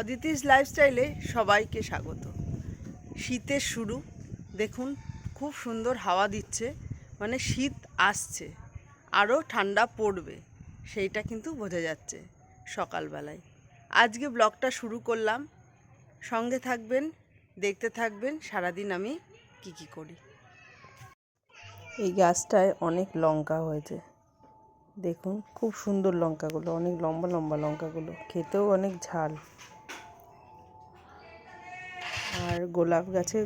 অদিতিস লাইফস্টাইলে সবাইকে স্বাগত। শীতের শুরু, দেখুন খুব সুন্দর হাওয়া দিচ্ছে মানে শীত আসছে আরও ঠান্ডা পড়বে, সেইটা কিন্তু বোঝা যাচ্ছে সকালবেলায়। আজকে ব্লগটা শুরু করলাম, সঙ্গে থাকবেন, দেখতে থাকবেন, সারাদিন আমি কি কি করি। এই গাছটায় অনেক লঙ্কা হয়েছে। দেখুন, খুব সুন্দর লঙ্কাগুলো, অনেক লম্বা লম্বা লঙ্কাগুলো, খেতেও অনেক ঝাল। আর গোলাপ গাছে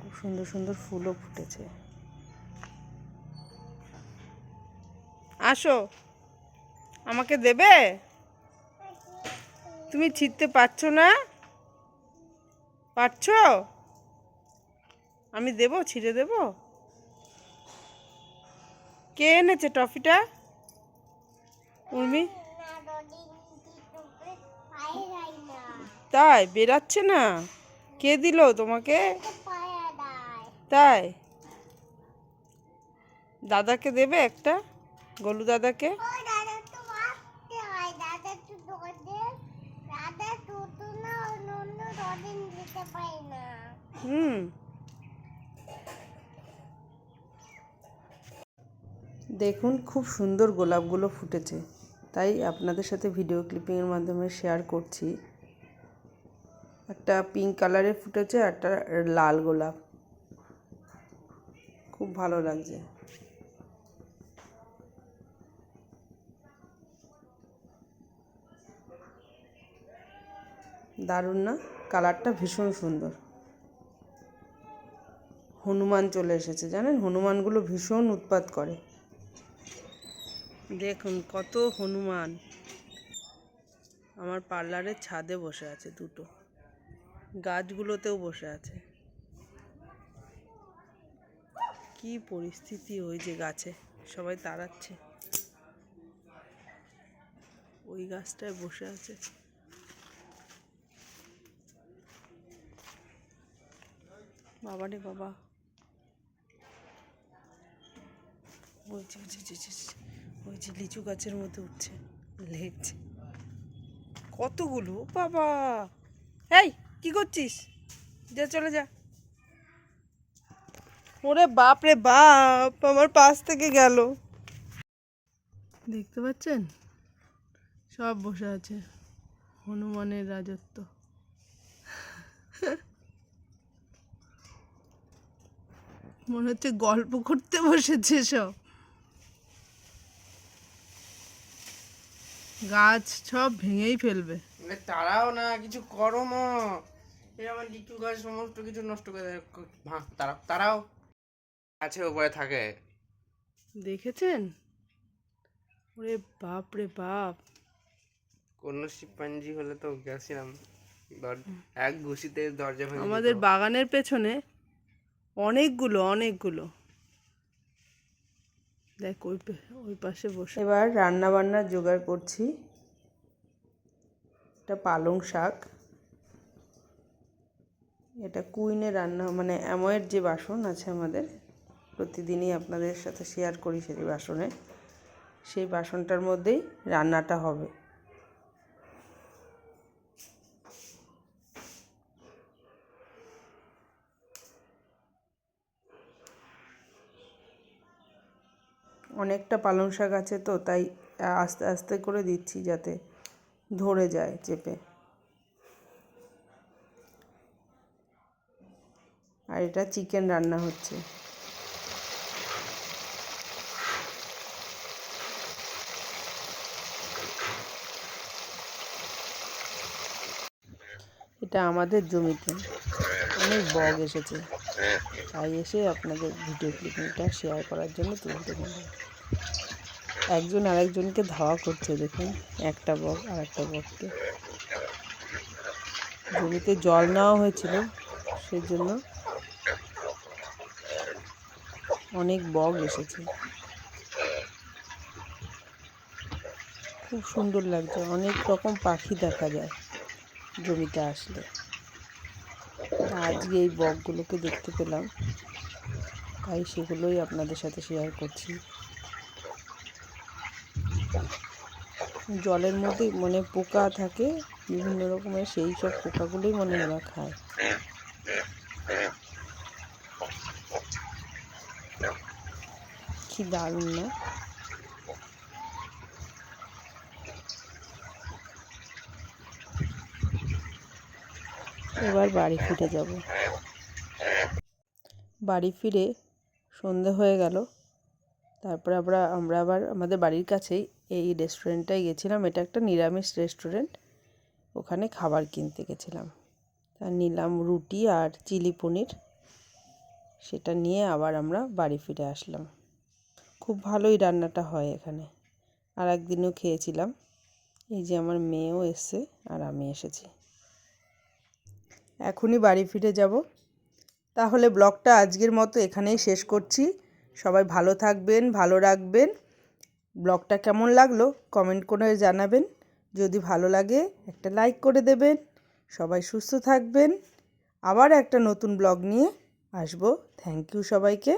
খুব সুন্দর সুন্দর ফুলও ফুটেছে। আসো, আমাকে দেবে? তুমি ছিটতে পারছ না? পারছ? আমি দেবো, ছিঁড়ে দেবো? কে এনেছে টফিটা? উর্মি? তাই বেরাচ্ছে না। কে দিল তোমাকে? তাই। দাদাকে দেবে একটা? গোলু দাদাকে? হুম। দেখুন খুব সুন্দর গোলাপগুলো ফুটেছে। তাই আপনাদের সাথে ভিডিও ক্লিপিংয়ের মাধ্যমে শেয়ার করছি। একটা পিঙ্ক কালারের ফুটেছে একটা লাল গোলাপ। খুব ভালো লাগছে। দারুণ না? কালারটা ভীষণ সুন্দর। হনুমান চলে এসেছে, জানেন? হনুমানগুলো ভীষণ উৎপাত করে। দেখুন, কত হনুমান। আমার পার্লারের ছাদে বসে আছে দুটো। গাছগুলোতেও বসে আছে। কি পরিস্থিতি ওই যে গাছে? সবাই তাড়াচ্ছে। ওই গাছটায় বসে আছে। বাবা রে বাবা। যে ওই যে, লিচু গাছের মধ্যে উঠছে লেগছে। কতগুলো? বাবা! এই কি করছিস? যা চলে যা। ওরে বাপ রে বাপ আমার পাশ থেকে গেল। দেখতে পাচ্ছেন? সব বসে আছে হনুমানের রাজত্ব। মনে হচ্ছে গল্প করতে বসেছে সব। গাছ সব ভেঙেই ফেলবে। তারাও না কিছু করো মা। আমার লিচু গাছ সমস্ত কিছু নষ্ট করে দেয়। ভাঙ তারাও তারাও। আছে উপরে থাকে। দেখেছেন? ওরে বাপ রে বাপ। কোন শিম্পাঞ্জি হলে তো গেছিলাম। এক ঘুষিতে দরজা আমাদের বাগানের পেছনে অনেকগুলো অনেকগুলো। দেখ, ওই ওই পাশে বসে। এবার রান্না বান্না জোগাড় করছি। এটা পালং শাক। এটা কুইনে রান্না মানে অ্যাময়ের যে বাসন আছে আমাদের, প্রতিদিনই আপনাদের সাথে শেয়ার করি সেই বাসনে। সেই বাসনটার মধ্যেই রান্নাটা হবে। অনেকটা পালং শাক আছে তো, তাই আস্তে আস্তে করে দিচ্ছি যাতে ধরে যায় চেপে। আর এটা চিকেন রান্না হচ্ছে। এটা আমাদের জমিতে। অনেক বগ এসেছে। তাই এসে আপনাদের ভিডিও ক্লিপিংটা শেয়ার করার জন্য তুলতে গেলাম একজন আরেকজনকে ধাওয়া করছে, দেখুন, একটা বক আর একটা বককে। জমিতে জল নেওয়া হয়েছিল সেই জন্য অনেক বক এসেছে। খুব সুন্দর লাগছে, অনেক রকম পাখি দেখা যায় জমিতে আসলে। আজকে এই বকগুলোকে দেখতে পেলাম। তাই সেগুলোই আপনাদের সাথে শেয়ার করছি। জলের মধ্যে মানে পোকা থাকে, বিভিন্ন রকমের সেই সব পোকাগুলোই মনে ওরা খায়। কি দারুণ না? এবার বাড়ি ফিরে যাব। বাড়ি ফিরে সন্ধে হয়ে গেল। তারপরে আমরা আমরা আবার আমাদের বাড়ির কাছেই এই রেস্টুরেন্টটায় গেছিলাম। এটা একটা নিরামিষ রেস্টুরেন্ট ওখানে খাবার কিনতে গেছিলাম। তা নিলাম রুটি আর চিলি পনির। সেটা নিয়ে আবার আমরা বাড়ি ফিরে আসলাম। খুব ভালোই রান্নাটা হয় এখানে। আর একদিনও খেয়েছিলাম। এই যে আমার মেয়েও এসছে আর আমি এসেছি। এখনই বাড়ি ফিরে যাব। তাহলে ব্লগটা আজকের মতো এখানেই শেষ করছি। সবাই ভালো থাকবেন, ভালো রাখবেন। ব্লগটা কেমন লাগল কমেন্ট করে জানাবেন। যদি ভালো লাগে একটা লাইক করে দেবেন। সবাই সুস্থ থাকবেন। আবার একটা নতুন ব্লগ নিয়ে আসব। থ্যাংক ইউ সবাইকে।